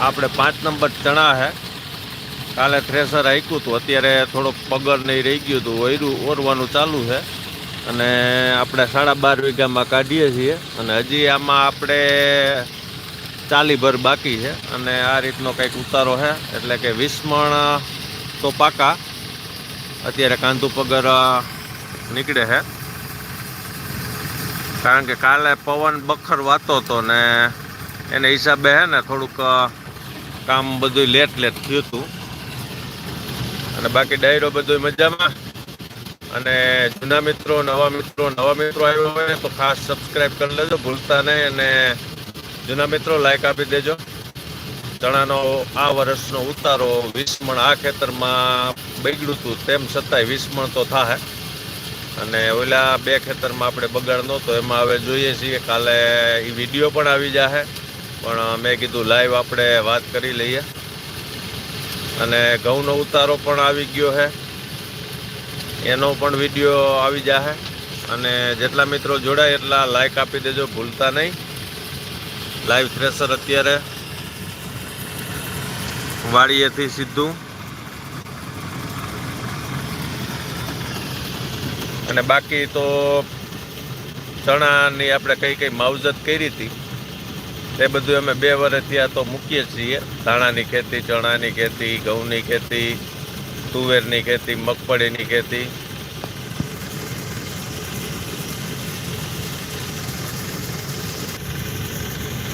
આપણે પાંચ નંબર ચણા છે કાલે થ્રેસર આક્યું હતું. અત્યારે થોડુંક પગર નહીં રહી ગયું હતું. ઓયરું, ઓરવાનું ચાલુ છે અને આપણે સાડા બાર વીઘામાં કાઢીએ છીએ. અને હજી આમાં આપણે ચાલી ભર બાકી છે. અને આ રીતનો કંઈક ઉતારો છે એટલે કે વીસ તો પાકા. અત્યારે કાંધુ પગર નીકળે છે કારણ કે કાલે પવન બખર વાતો હતો ને એને હિસાબે હે ને થોડુંક કામ બધું લેટ લેટ થયું હતું. અને બાકી ડાયરો બધું મજામાં. અને જૂના મિત્રો, નવા મિત્રો નવા મિત્રો આવ્યો હોય તો ખાસ સબસ્ક્રાઈબ કરી લેજો, ભૂલતા નહીં. અને જૂના મિત્રો લાઈક આપી દેજો. ચણાનો આ વર્ષનો ઉતારો વીસ આ ખેતરમાં બગડ્યું હતું. તેમ છતાંય વીસ તો થાય અને ઓલા બે ખેતરમાં આપણે બગાડ નહોતો. એમાં હવે જોઈએ છીએ કાલે એ વીડિયો પણ આવી જશે પણ મેં કીધું લાઈવ આપણે વાત કરી લઈએ. અને ઘઉંનો ઉતારો પણ આવી ગયો છે. એનો પણ વીડિયો આવી જશે અને જેટલા મિત્રો જોડાય એટલા લાઈક આપી દેજો, ભૂલતા નહીં. લાઈવ થ્રેસર અત્યારે વાડીએથી સીધું. અને બાકી તો ચણાની આપણે કઈ કઈ માવજત કરી હતી. તે બધું અમે બે વર્ષ ત્યાં તો મૂકીએ છીએ. ધાણાની ખેતી, ચણાની ખેતી, ઘઉંની ખેતી, તુવેરની ખેતી, મગફળીની ખેતી.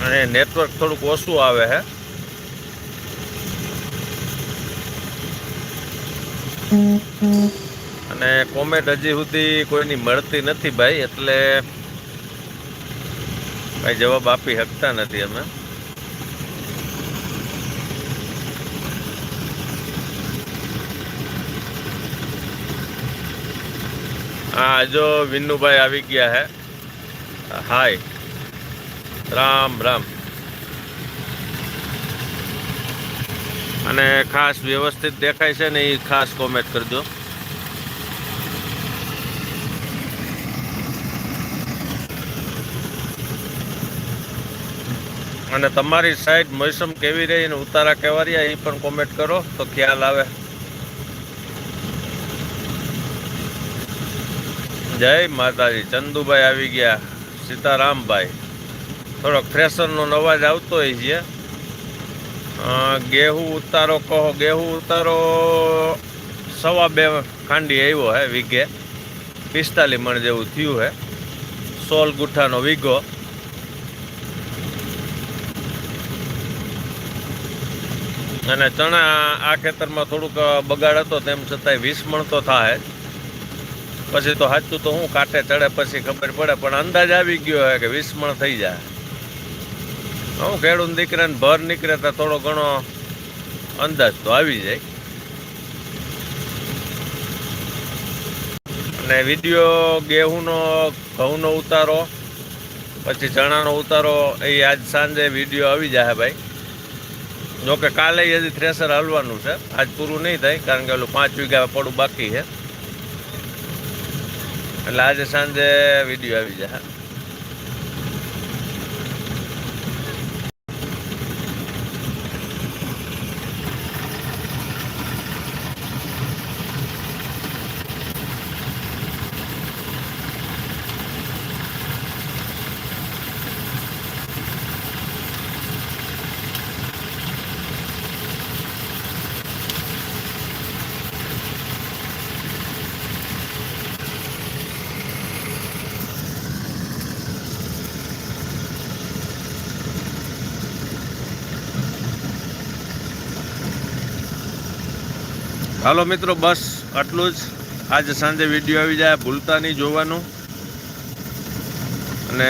અને નેટવર્ક થોડુંક ઓછું આવે છે અને કોમેન્ટ હજી સુધી કોઈની મળતી નથી ભાઈ, એટલે કઈ જવાબ આપી શકતા નથી અમે. હા, જો વિન્નુભાઈ આવી ગયા હે. હાય. રામ રામ. અને ખાસ વ્યવસ્થિત દેખાય છે ને એ ખાસ કોમેન્ટ કરજો. અને તમારી સાઈડ મોસમ કેવી રહી અને ઉતારા કેવા રહ્યા એ પણ કોમેન્ટ કરો, તો ખ્યાલ આવે. જય માતાજી, ચંદુભાઈ આવી ગયા, સીતારામભાઈ. થોડોક ફ્રેશરનો અવાજ આવતો હોય છે. ગેહું ઉતારો કહો, ગેહું ઉતારો સવા બે ખાંડી આવ્યો હે વીઘે. પિસ્તાલીસ મણ જેવું થયું હે. સોલ ગુઠ્ઠાનો વીઘો. અને ચણા આ ખેતરમાં થોડુંક બગાડ હતો તેમ છતાંય વીસ તો થાય પછી તો સાચું તો હું કાંઠે ચડે પછી ખબર પડે, પણ અંદાજ આવી ગયો હોય કે વીસ થઈ જાય. હું ખેડૂત દીકરાને ભર નીકળે તો થોડો ઘણો અંદાજ તો આવી જાય. અને વીડિયો ગેહુંનો, ઘઉંનો ઉતારો, પછી ચણાનો ઉતારો, એ આજ સાંજે વીડિયો આવી જાય ભાઈ. જોકે કાલે હજી થ્રેસર હાલવાનું છે. આજ પૂરું નહીં થાય, કારણ કે ઓલું પાંચ વીઘા પડું બાકી છે. એટલે આજે સાંજે વીડિયો આવી જાય હાલો મિત્રો, બસ આટલું જ. આજે સાંજે વીડિયો આવી જાય ભૂલતા નહીં જોવાનું. અને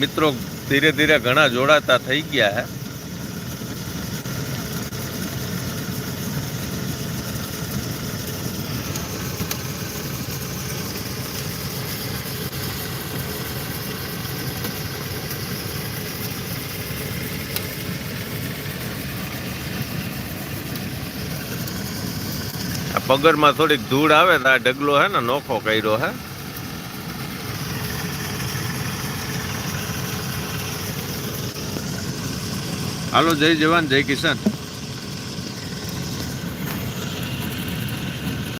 મિત્રો, ધીરે ધીરે ઘણા જોડાતા થઈ ગયા પગરમાં થોડીક ધૂળ આવે તો આ ઢગલો હે ને નોખો કર્યો હે. હાલો, જય જવાન, જય કિસાન.